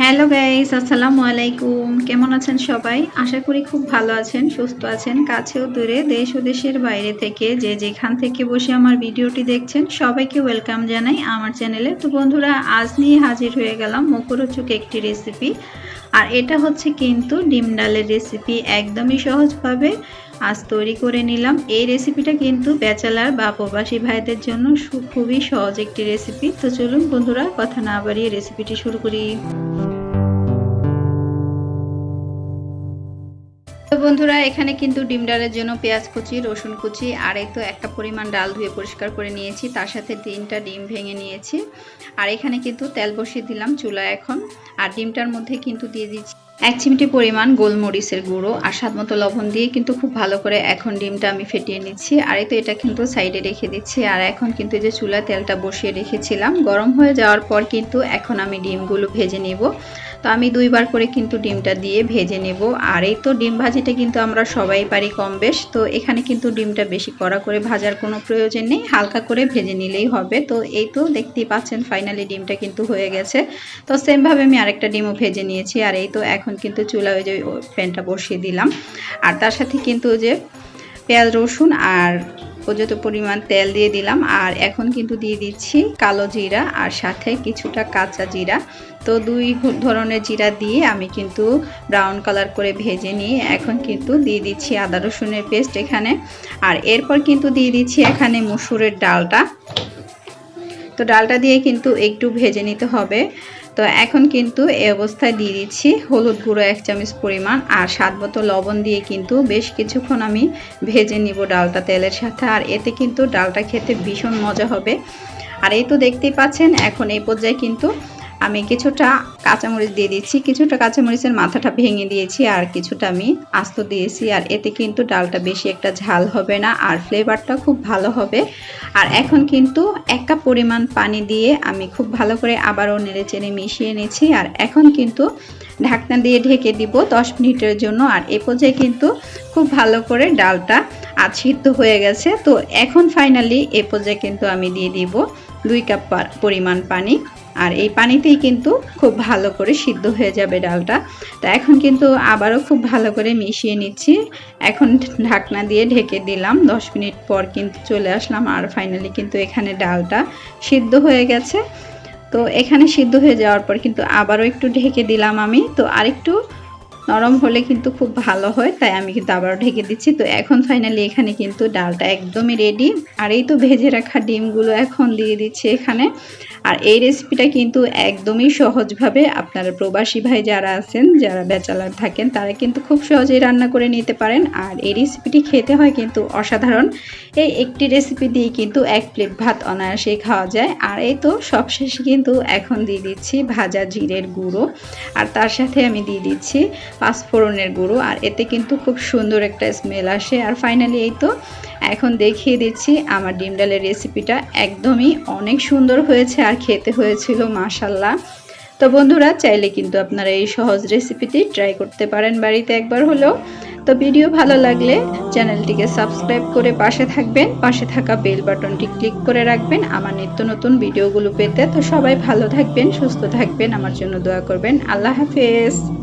Hello guys, আসসালামু আলাইকুম। কেমন আছেন সবাই? আশা করি খুব ভালো আছেন, সুস্থ আছেন, কাছেও দূরে, দেশ ও দেশের বাইরে থেকে যে যেখান থেকে বসে আমার ভিডিওটি দেখছেন, সবাইকে ওয়েলকাম জানাই আমার চ্যানেলে। তো বন্ধুরা, আজ নিয়ে হাজির হয়ে গেলাম মুখরোচক একটি রেসিপি। আর এটা হচ্ছে কিন্তু ডিম ডালের রেসিপি, একদমই সহজভাবে আজ তৈরি করে নিলাম। এই রেসিপিটা কিন্তু ব্যাচেলার বা প্রবাসী ভাইদের জন্য খুবই সহজ একটি রেসিপি। তো চলুন বন্ধুরা, কথা না বাড়িয়ে রেসিপিটি শুরু করি। বন্ধুরা, এখানে কিন্তু ডিম ডালের জন্য পেঁয়াজ কুচি, রসুন কুচি, আর এই তো একটা পরিমাণ ডাল ধুয়ে পরিষ্কার করে নিয়েছি। তার সাথে তিনটা ডিম ভেঙে নিয়েছি। আর এখানে কিন্তু তেল বসিয়ে দিলাম চুলা এখন। আর ডিমটার মধ্যে কিন্তু দিয়ে দিচ্ছি এক চিমটি পরিমাণ গোলমরিচের গুঁড়ো আর স্বাদ মতো লবণ দিয়ে কিন্তু খুব ভালো করে এখন ডিমটা আমি ফেটিয়ে নিচ্ছি। আর এই তো এটা কিন্তু সাইডে রেখে দিচ্ছি। আর এখন কিন্তু যে চুলায় তেলটা বসিয়ে রেখেছিলাম, গরম হয়ে যাওয়ার পর কিন্তু এখন আমি ডিমগুলো ভেজে নেব। তো আমি দুইবার করে কিন্তু ডিমটা দিয়ে ভেজে নেব। আর এই তো ডিম ভাজিটা কিন্তু আমরা সবাই পারি কম বেশ। তো এখানে কিন্তু ডিমটা বেশি কড়া করে ভাজার কোনো প্রয়োজন নেই। হালকা করে ভেজে নিলেই হবে। তো এই তো দেখতেই পাচ্ছেন ফাইনালি ডিমটা কিন্তু হয়ে গেছে। তো সেমভাবে আমি আরেকটা ডিমও ভেজে নিয়েছি। আর এই তো এখন কিন্তু চুলা ওই যে প্যানটা বসিয়ে দিলাম। আর তার সাথে কিন্তু যে পেঁয়াজ রসুন আর পর্যাপ্ত পরিমাণ তেল দিয়ে দিলাম। আর এখন কিন্তু দিয়ে দিচ্ছি কালো জিরা আর সাথে কিছুটা কাঁচা জিরা। তো দুই ধরনের জিরা দিয়ে আমি কিন্তু ব্রাউন কালার করে ভেজে নিয়ে এখন কিন্তু দিয়ে দিচ্ছি আদা রসুনের পেস্ট এখানে। আর এরপর কিন্তু দিয়ে দিচ্ছি এখানে মুসুরের ডালটা। তো ডালটা দিয়ে কিন্তু একটু ভেজে নিতে হবে। তো এখন কিন্তু এ অবস্থায় দিয়ে দিচ্ছি হলুদ গুঁড়ো এক চামচ পরিমাণ আর স্বাদ মতো লবণ দিয়ে কিন্তু বেশ কিছুক্ষণ আমি ভেজে নিব ডালটা তেলের সাথে। আর এতে কিন্তু ডালটা খেতে ভীষণ মজা হবে। আর এই তো দেখতেই পাচ্ছেন, এখন এই পর্যায়ে কিন্তু আমি কিছুটা কাঁচামরিচ দিয়ে দিয়েছি, কিছুটা কাঁচামরিচের মাথাটা ভেঙে দিয়েছি আর কিছুটা আমি আস্ত দিয়েছি আর এতে কিন্তু ডালটা বেশি একটা ঝাল হবে না আর ফ্লেভারটা খুব ভালো হবে। আর এখন কিন্তু এক কাপ পরিমাণ পানি দিয়ে আমি খুব ভালো করে আবারও নেড়ে চেড়ে মিশিয়ে নিয়েছি আর এখন কিন্তু ঢাকনা দিয়ে ঢেকে দিব দশ মিনিটের জন্য আর এ পর্যায়ে কিন্তু খুব ভালো করে ডালটা আছিদ্ধ হয়ে গেছে। তো এখন ফাইনালি এ পর্যায়ে কিন্তু আমি দিয়ে দিব দুই কাপ পরিমাণ পানি। আর এই পানিতেই কিন্তু খুব ভালো করে সিদ্ধ হয়ে যাবে ডালটা। তো এখন কিন্তু আবারও খুব ভালো করে মিশিয়ে নিচ্ছি। এখন ঢাকনা দিয়ে ঢেকে দিলাম। দশ মিনিট পর কিন্তু চলে আসলাম আর ফাইনালি কিন্তু এখানে ডালটা সিদ্ধ হয়ে গেছে। তো এখানে সিদ্ধ হয়ে যাওয়ার পর কিন্তু আবারও একটু ঢেকে দিলাম আমি। তো আরেকটু নরম হলে কিন্তু খুব ভালো হয়, তাই আমি কিন্তু আবারও ঢেকে দিচ্ছি। তো এখন ফাইনালি এখানে কিন্তু ডালটা একদমই রেডি আর এই তো ভেজে রাখা ডিমগুলো এখন দিয়ে দিচ্ছি এখানে। আর এই রেসিপিটা কিন্তু একদমই সহজভাবে আপনারা প্রবাসী ভাই যারা আছেন, যারা ব্যাচেলার থাকেন, তারা কিন্তু খুব সহজেই রান্না করে নিতে পারেন। আর এই রেসিপিটি খেতে হয় কিন্তু অসাধারণ। এই একটি রেসিপি দিয়ে কিন্তু এক প্লেট ভাত অনায়াসেই খাওয়া যায়। আর এই তো সবশেষে কিন্তু এখন দিয়ে দিচ্ছি ভাজা জিরের গুঁড়ো। আর তার সাথে আমি দিয়ে দিচ্ছি পাঁচফোড়নের গুঁড়ো। আর এতে কিন্তু খুব সুন্দর একটা স্মেল আসে। আর ফাইনালি এই তো এখন দেখিয়ে দিচ্ছি আমার ডিম ডালের রেসিপিটা একদমই অনেক সুন্দর হয়েছে আর খেতে হয়েছিল মাশাল্লাহ তো বন্ধুরা, চাইলে কিন্তু আপনারা এই সহজ রেসিপিটি ট্রাই করতে পারেন বাড়িতে একবার হলেও। তো ভিডিও ভালো লাগলে চ্যানেলটিকে সাবস্ক্রাইব করে পাশে থাকবেন, পাশে থাকা বেল বাটনটি ক্লিক করে রাখবেন। আমার নিত্য নতুন ভিডিওগুলো পেতে। তো সবাই ভালো থাকবেন, সুস্থ থাকবেন। আমার জন্য দোয়া করবেন। আল্লাহ হাফেজ।